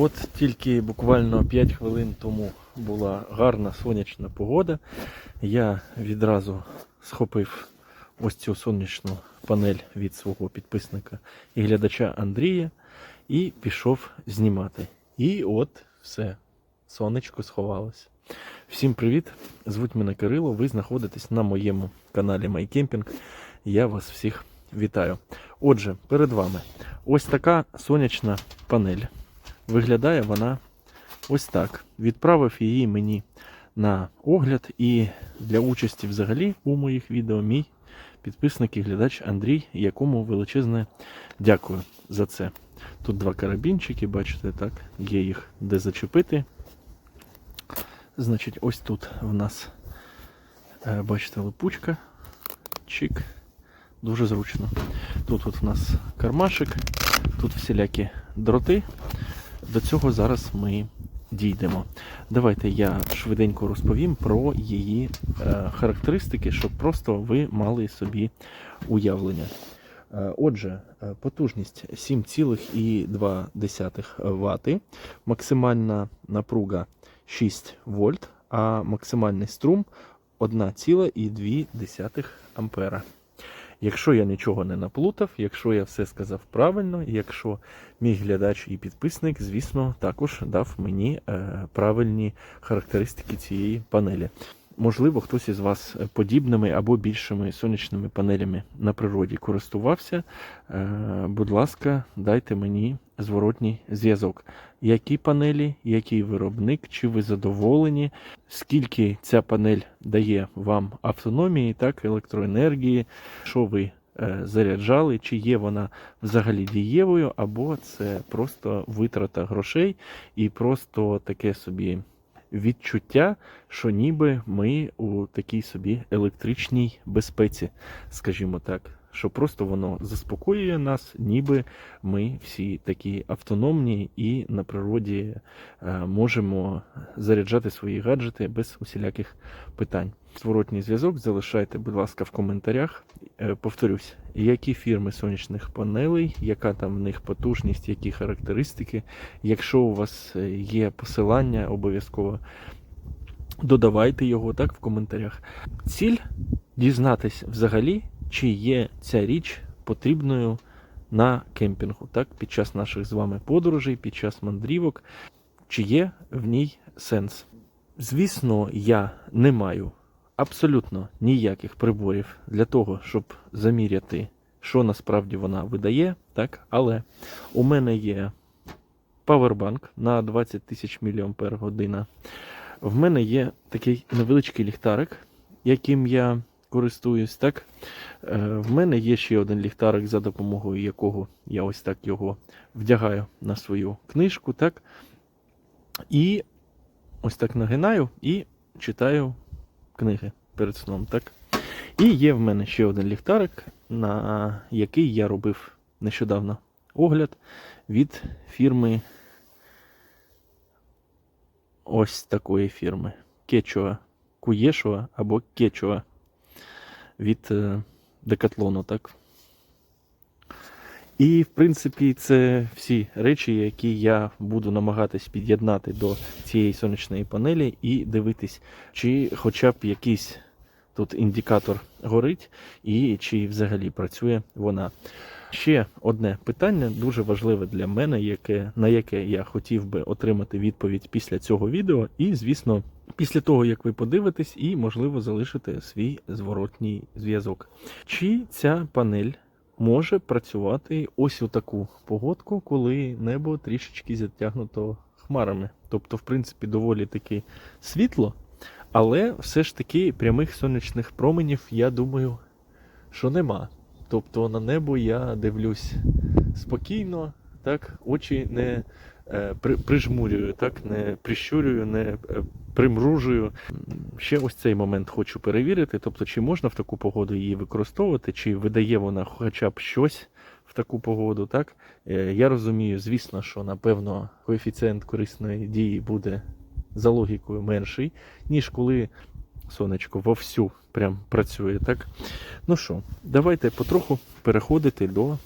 От тільки буквально 5 хвилин тому була гарна сонячна погода. Я відразу схопив ось цю сонячну панель від свого підписника і глядача Андрія і пішов знімати. І от все, сонечко сховалось. Всім привіт! Звуть мене Кирило. Ви знаходитесь на моєму каналі MyCamping. Я вас всіх вітаю. Отже, перед вами ось така сонячна панель. Виглядає вона ось так. Відправив її мені на огляд і для участі взагалі у моїх відео мій підписник і глядач Андрій, якому величезне дякую за це. Тут два карабінчики, бачите, так, є їх де зачепити. Значить, ось тут в нас, е, бачите, липучка, чик, дуже зручно. Тут от в нас кармашик, тут всілякі дроти. До цього зараз ми дійдемо. Давайте я швиденько розповім про її е, характеристики, щоб просто ви мали собі уявлення. Е, Отже, е, потужність 7,2 Вт, максимальна напруга 6 вольт, а максимальний струм 1,2 ампера. Якщо я нічого не наплутав, якщо я все сказав правильно, якщо мій глядач і підписник, звісно, також дав мені е, правильні характеристики цієї панелі. Можливо, хтось із вас подібними або більшими сонячними панелями на природі користувався. Е, будь ласка, дайте мені зворотній зв'язок. Які панелі, який виробник, чи ви задоволені, скільки ця панель дає вам автономії, так, електроенергії, що ви е, заряджали, чи є вона взагалі дієвою, або це просто витрата грошей і просто таке собі відчуття, що ніби ми у такій собі електричній безпеці, скажімо так. Що просто воно заспокоює нас, ніби ми всі такі автономні і на природі е, можемо заряджати свої гаджети без усіляких питань. Зворотній зв'язок залишайте, будь ласка, в коментарях. Е, Повторюсь, які фірми сонячних панелей, яка там в них потужність, які характеристики. Якщо у вас е, є посилання, обов'язково додавайте його так в коментарях. Ціль дізнатись взагалі, чи є ця річ потрібною на кемпінгу, так, під час наших з вами подорожей, під час мандрівок, чи є в ній сенс. Звісно, я не маю абсолютно ніяких приборів для того, щоб заміряти, що насправді вона видає, так, але у мене є павербанк на 20 тисяч мАч. В мене є такий невеличкий ліхтарик, яким я користуюсь. так. Е, В мене є ще один ліхтарик, за допомогою якого я ось так його вдягаю на свою книжку. так. І ось так нагинаю і читаю книги перед сном. так. І є в мене ще один ліхтарик, на який я робив нещодавно огляд від фірми ось такої фірми. Кечуа. Куєшуа або Кечуа від е, Декатлону, так? І, в принципі, це всі речі, які я буду намагатись під'єднати до цієї сонячної панелі і дивитись, чи хоча б якийсь тут індикатор горить, і чи взагалі працює вона. Ще одне питання дуже важливе для мене, яке, на яке я хотів би отримати відповідь після цього відео. І, звісно, після того, як ви подивитесь, і, можливо, залишите свій зворотній зв'язок. Чи ця панель може працювати ось у таку погодку, коли небо трішечки затягнуто хмарами? Тобто, в принципі, доволі таки світло, але все ж таки прямих сонячних променів, я думаю, що нема. Тобто на небо я дивлюсь спокійно, так, очі не при, прижмурюю, так, не прищурюю, не е, примружую. Ще ось цей момент хочу перевірити. Тобто, чи можна в таку погоду її використовувати, чи видає вона хоча б щось в таку погоду. так. Е, я розумію, звісно, що напевно коефіцієнт корисної дії буде за логікою менший, ніж коли сонечко вовсю прям працює, так? Ну що, давайте потроху переходити до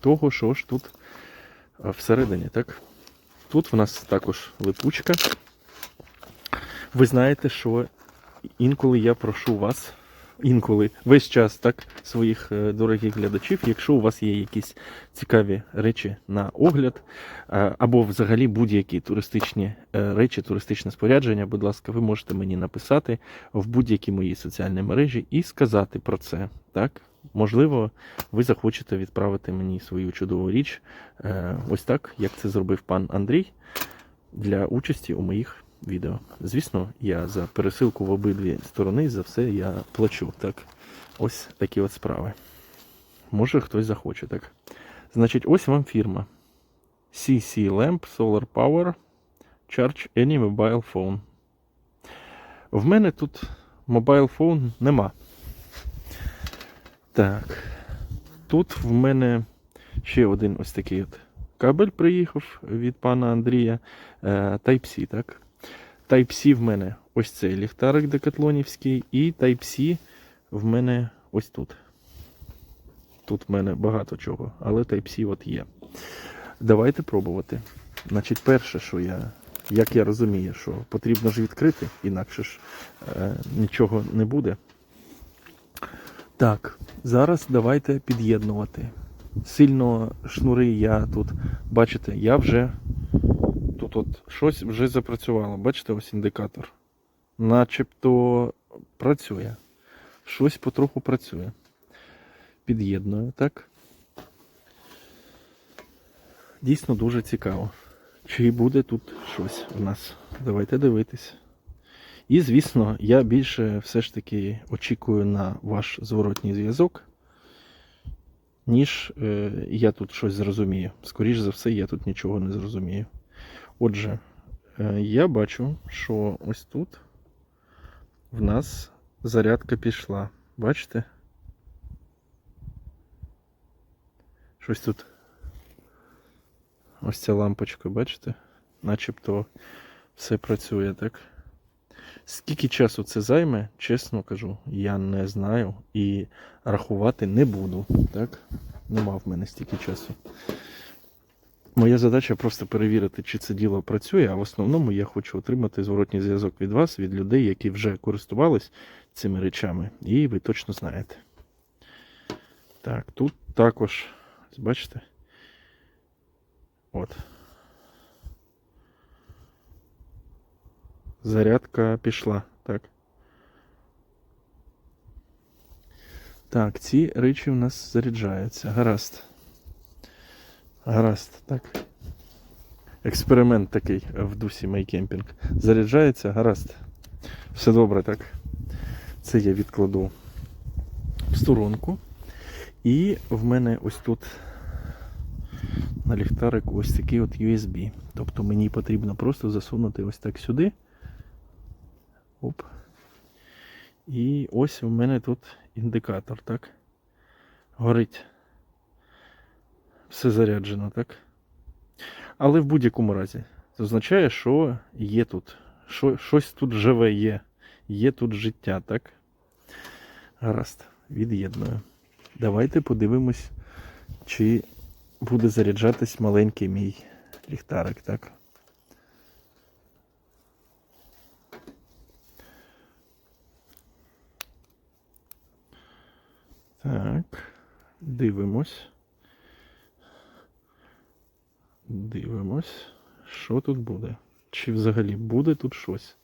того, що ж тут всередині, так? Тут в нас також липучка. Ви знаєте, що інколи я прошу вас, інколи весь час так своїх е, дорогих глядачів, якщо у вас є якісь цікаві речі на огляд, е, або взагалі будь-які туристичні е, речі, туристичне спорядження, будь ласка, ви можете мені написати в будь-якій моїй соціальній мережі і сказати про це. Так? Можливо, ви захочете відправити мені свою чудову річ, ось так, як це зробив пан Андрій, для участі у моїх відео. Звісно, я за пересилку в обидві сторони за все я плачу. Так, ось такі от справи. Може хтось захоче, так. Значить, ось вам фірма. CC Lamp Solar Power Charge Any Mobile Phone. В мене тут Mobile Phone нема. Так. Тут в мене ще один ось такий от кабель приїхав від пана Андрія. е, Type-C, так? Type-C в мене ось цей ліхтарик декатлонівський, і Type-C в мене ось тут. Тут в мене багато чого, але Type-C от є. Давайте пробувати. Значить, перше, що я, як я розумію, що потрібно ж відкрити, інакше ж е, нічого не буде. Так, зараз давайте під'єднувати. Сильно шнури я тут, бачите, я вже тут от щось вже запрацювало. Бачите, ось індикатор. Начебто працює. Щось потроху працює. Під'єдную, так? Дійсно дуже цікаво. Чи буде тут щось у нас? Давайте дивитись. І, звісно, я більше все ж таки очікую на ваш зворотній зв'язок, ніж е, я тут щось зрозумію. Скоріше за все, я тут нічого не зрозумію. Отже, е, я бачу, що ось тут в нас зарядка пішла. Бачите? Щось тут. Ось ця лампочка, бачите? Начебто все працює, так? Скільки часу це займе, чесно кажу, я не знаю і рахувати не буду. Так? Нема в мене стільки часу. Моя задача просто перевірити, чи це діло працює, а в основному я хочу отримати зворотній зв'язок від вас, від людей, які вже користувались цими речами, і ви точно знаєте. Так, тут також, бачите? От. Зарядка пішла. Так. Так, ці речі у нас заряджаються. Гаразд. Гаразд, так. Експеримент такий в дусі майкемпінг. Заряджається, гаразд. Все добре, так. Це я відкладу в сторонку. І в мене ось тут на ліхтарику ось такий от USB. Тобто мені потрібно просто засунути ось так сюди. Оп. І ось у мене тут індикатор, так? Горить. Все заряджено, так? Але в будь-якому разі. Це означає, що є тут. Що, щось тут живе є. Є тут життя, так? Гаразд, від'єдную. Давайте подивимось, чи буде заряджатись маленький мій ліхтарик, так? Так, дивимось. Дивимось, що тут буде. Чи взагалі буде тут щось?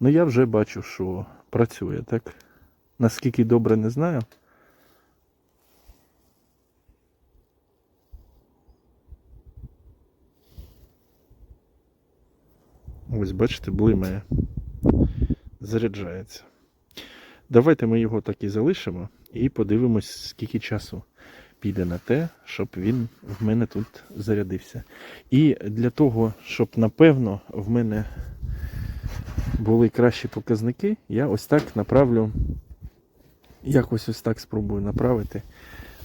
Ну, я вже бачу, що працює, так? Наскільки добре не знаю. Ось, бачите, блимає. Заряджається. Давайте ми його так і залишимо і подивимось, скільки часу піде на те, щоб він в мене тут зарядився. І для того, щоб напевно в мене були кращі показники, я ось так направлю, якось ось так спробую направити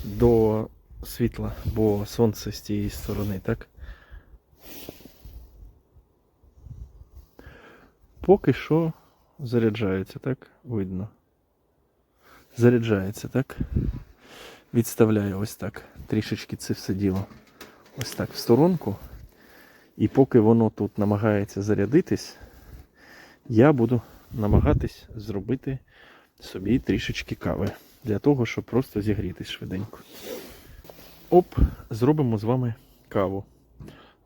до світла, бо сонце з тієї сторони, так? Поки що заряджається, так? Видно. Заряджається, так? Відставляю ось так. Трішечки це все діло ось так в сторонку. І поки воно тут намагається зарядитись, я буду намагатись зробити собі трішечки кави. Для того, щоб просто зігрітись швиденько. Оп, зробимо з вами каву.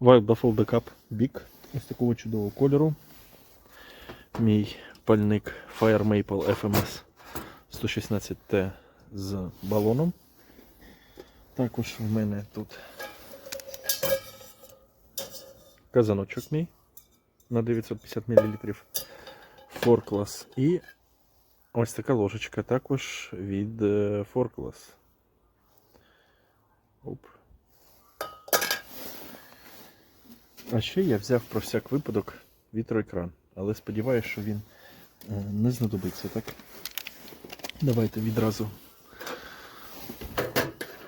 Wild Buffalo The Cup Big. Ось такого чудового кольору. Мій пальник Fire Maple FMS 116T з балоном. Також в мене тут казаночок мій на 950 мл. Форклас. І ось така ложечка також від е, Форклас. Оп. А ще я взяв про всяк випадок вітроекран. Але сподіваюся, що він е, не знадобиться, так? Давайте відразу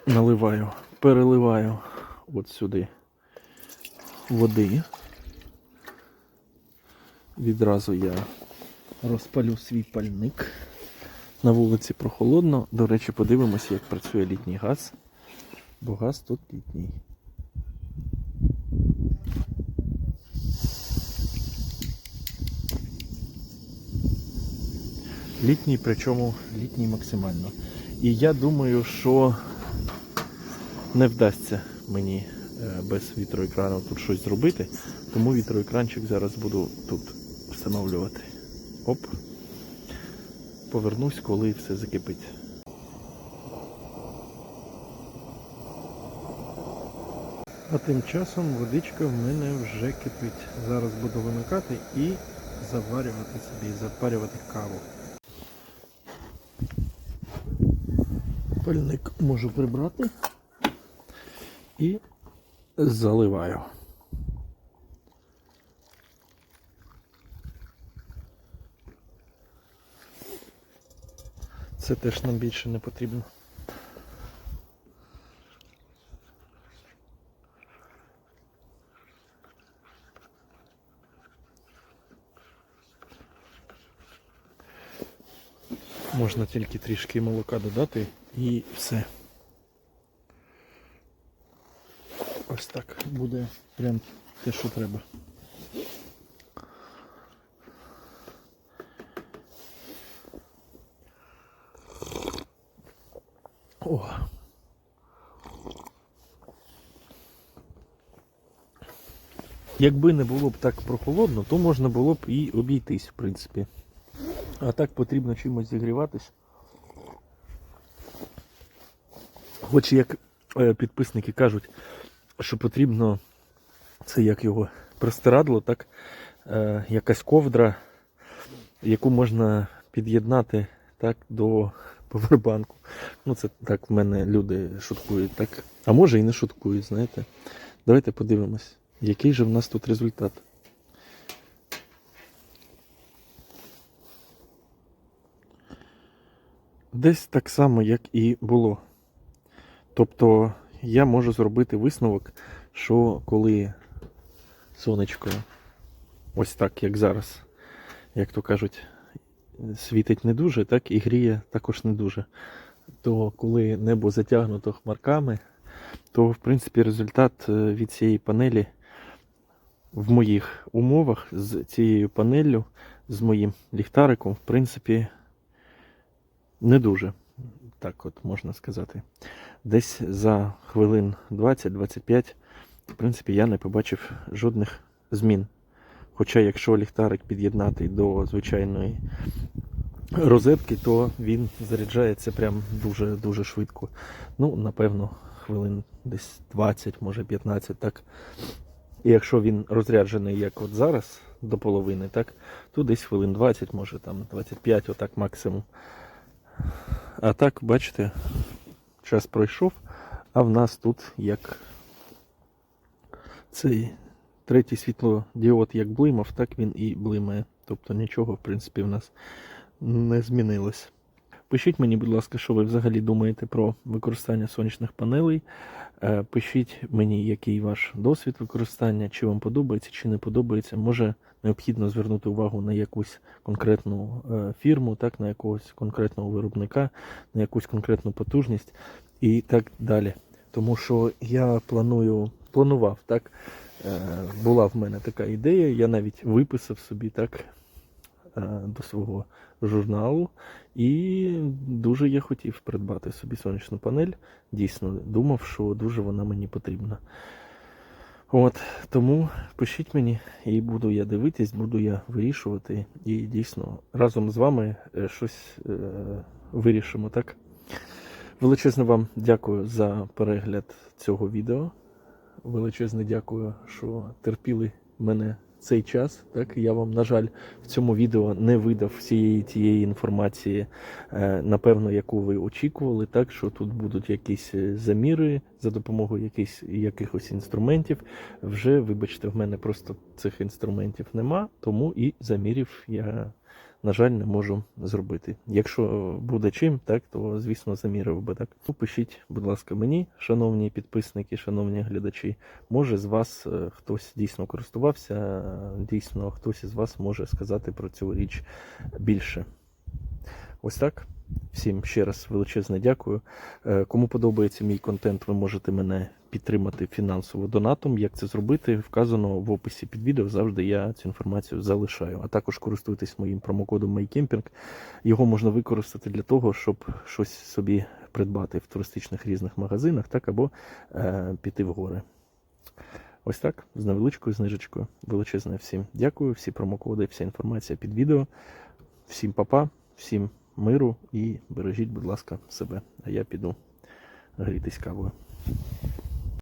наливаю, переливаю от сюди води. Відразу я розпалю свій пальник. На вулиці прохолодно. До речі, подивимося, як працює літній газ. Бо газ тут літній. Літній, причому літній максимально. І я думаю, що не вдасться мені е, без вітроекрану тут щось зробити. Тому вітроекранчик зараз буду тут встановлювати. Оп. Повернусь, коли все закипить. А тим часом водичка в мене вже кипить. Зараз буду вимикати і заварювати собі, запарювати каву. Пальник можу прибрати і заливаю. Це теж нам більше не потрібно. Можна тільки трішки молока додати і все. Ось так буде прям те, що треба. О. Якби не було б так прохолодно, то можна було б і обійтись, в принципі. А так потрібно чимось зігріватись. Хоч як е, підписники кажуть, що потрібно це як його простирадло, так е, якась ковдра, яку можна під'єднати так до повербанку. Ну, це так в мене люди шуткують, так. А може і не шуткують, знаєте. Давайте подивимось, який же в нас тут результат. Десь так само, як і було. Тобто я можу зробити висновок, що коли сонечко ось так, як зараз, як то кажуть, світить не дуже, так і гріє також не дуже. То коли небо затягнуто хмарками, то в принципі результат е, від цієї панелі в моїх умовах з цією панеллю, з моїм ліхтариком, в принципі, не дуже. Так от можна сказати. Десь за хвилин 20-25, в принципі, я не побачив жодних змін. Хоча, якщо ліхтарик під'єднати до звичайної розетки, то він заряджається прям дуже-дуже швидко. Ну, напевно, хвилин десь 20, може 15, так. І якщо він розряджений, як от зараз, до половини, так, то десь хвилин 20, може там 25, отак максимум. А так, бачите, час пройшов, а в нас тут як цей третій світлодіод як блимав, так він і блимає. Тобто нічого, в принципі, в нас не змінилось. Пишіть мені, будь ласка, що ви взагалі думаєте про використання сонячних панелей. Е, Пишіть мені, який ваш досвід використання, чи вам подобається, чи не подобається. Може необхідно звернути увагу на якусь конкретну е, фірму, так, на якогось конкретного виробника, на якусь конкретну потужність і так далі. Тому що я планую, планував так, Е, була в мене така ідея, я навіть виписав собі так до свого журналу, і дуже я хотів придбати собі сонячну панель. Дійсно, думав, що дуже вона мені потрібна. От, тому пишіть мені, і буду я дивитись, буду я вирішувати. І дійсно разом з вами е, щось е, вирішимо, так? Величезне вам дякую за перегляд цього відео. Величезне дякую, що терпіли мене цей час. Так, я вам, на жаль, в цьому відео не видав всієї тієї інформації, е, напевно, яку ви очікували. Так, що тут будуть якісь е, заміри за допомогою якихось, якихось інструментів. Вже, вибачте, в мене просто цих інструментів нема, тому і замірів я на жаль, не можу зробити. Якщо буде чим, так то звісно замірив би так. Ну, Пишіть, будь ласка, мені, шановні підписники, шановні глядачі. Може з вас е, хтось дійсно користувався, дійсно хтось із вас може сказати про цю річ більше. Ось так. Всім ще раз величезне дякую. Е, Кому подобається мій контент, ви можете мене підтримати фінансово донатом. Як це зробити, вказано в описі під відео. Завжди я цю інформацію залишаю. А також користуйтесь моїм промокодом MyCamping. Його можна використати для того, щоб щось собі придбати в туристичних різних магазинах, так або е, піти в гори. Ось так, з невеличкою знижечкою. Величезне всім дякую, всі промокоди, вся інформація під відео. Всім папа, всім миру і бережіть, будь ласка, себе. А я піду грітись кавою.